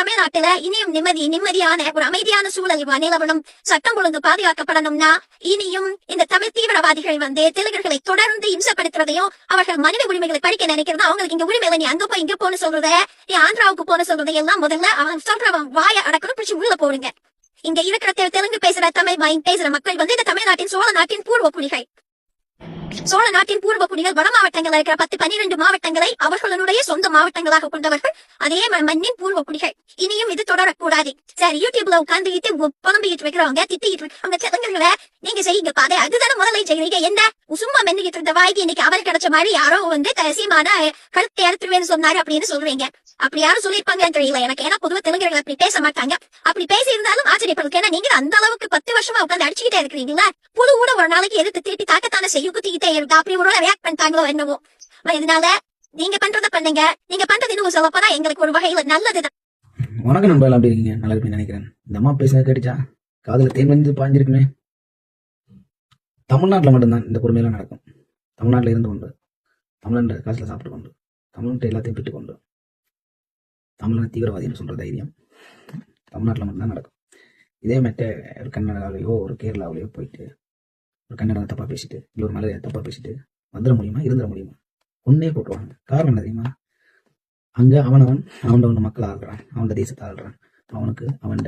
தமிழ்நாட்டுல இனியும் நிம்மதி நிம்மதியான ஒரு அமைதியான சூழல் நிலவனும் சட்டம் ஒழுங்கு பாதுகாக்கப்படணும்னா இனியும் இந்த தமிழ் தீவிரவாதிகள் வந்து தெலுங்கர்களை தொடர்ந்து இம்சப்படுத்துறதையும் அவர்கள் மனித உரிமைகளை படிக்க நினைக்கிறதா அவங்களுக்கு இங்க உரிமையில நீ அங்க போய் இங்க போன சொல்றத நீ ஆந்திராவுக்கு போன சொல்றதை எல்லாம் முதல்ல அவன் சொல்றவன் வாய அடக்கணும் பிடிச்சி உள்ள போடுங்க. இங்க இருக்கிற தெலுங்கு பேசுற தமிழ் பேசுற மக்கள் வந்து இந்த தமிழ்நாட்டின் சோழ நாட்டின் பூர்வ குடிகள் சோழ நாட்டின் பூர்வ புனிகள் வட மாவட்டங்கள் இருக்கிற பத்து பன்னிரண்டு மாவட்டங்களை அவர்களுடைய சொந்த மாவட்டங்களாக கொண்டவர்கள். அதே மண்ணின் பூர்வ குடிகள் இனியும் இது தொடரக்கூடாது. சார் யூடியூப்ல உட்கார்ந்து புலம்பிட்டு புலம்பிக்கிட்டு வைக்கிறவங்க திட்டிக்கிட்டு அவங்க தெலுங்குகளை நீங்க செய்யுங்க பாதை. அதுதானே முதல்ல செய்யறீங்க என்ன? சும்மா மென்னுகிட்டு இருந்த வாய்க்கு இன்னைக்கு அவர் கிடைச்ச மாதிரி யாரோ வந்து த- சீமான கழுத்தை சொன்னாரு அப்படின்னு சொல்றீங்க. அப்படி யாரும் சொல்லியிருப்பாங்கன்னு தெரியல. எனக்கு ஏன்னா பொதுவா தெலுங்குகள் அப்படி பேச மாட்டாங்க அப்படி பேசி இருந்தாலும் ஆச்சரியப்படுது ஏன்னா நீங்க அந்த அளவுக்கு பத்து வருஷமா உட்காந்து அடிச்சுக்கிட்டே இருக்கிறீங்களா? புழு கூட ஒரு நாளைக்கு எதிர்த்து திருப்பி தாக்கத்தான செய்யும். குத்திக்கிட்டே இருக்கா? அப்படி ஒரு ரியாக்ட் பண்ணிட்டாங்களோ என்னவோ. இதனால நீங்க பண்றத பண்ணுங்க. நீங்க பண்றது இன்னும் சொல்லப்போனா எங்களுக்கு ஒரு வகையில நல்லதுதான். வணக்கம் நண்பர்கள் அப்படி இருக்கீங்க? நல்லா இருப்பேன் நினைக்கிறேன். இந்த அம்மா பேசினது கேட்டுச்சா? காதல தேன் வந்து பாஞ்சிருக்குமே. தமிழ்நாட்டில் மட்டும்தான் இந்த கொடுமையெல்லாம் நடக்கும். தமிழ்நாட்டில் இருந்து கொண்டு தமிழன்ற காசுல சாப்பிட்டு கொண்டு தமிழ்நாட்டை எல்லாத்தையும் பெற்றுக்கொண்டு தமிழ்நாடு தீவிரவாதின்னு சொல்கிற தைரியம் தமிழ்நாட்டில் மட்டும்தான் நடக்கும். இதே மற்ற ஒரு கன்னடாவிலையோ ஒரு கேரளாவிலையோ போயிட்டு ஒரு கன்னடா தப்பாக பேசிட்டு இல்லை ஒரு மலையை தப்பாக பேசிட்டு வந்துட முடியுமா இருந்துட முடியுமா? ஒன்னே போட்டுருவாங்க. காரணம் என்ன தெரியுமா? அங்கே அவனவன் அவன் அவன் மக்கள் ஆள்றான் அவன் தேசத்தை ஆள்றான். அவனுக்கு அவன்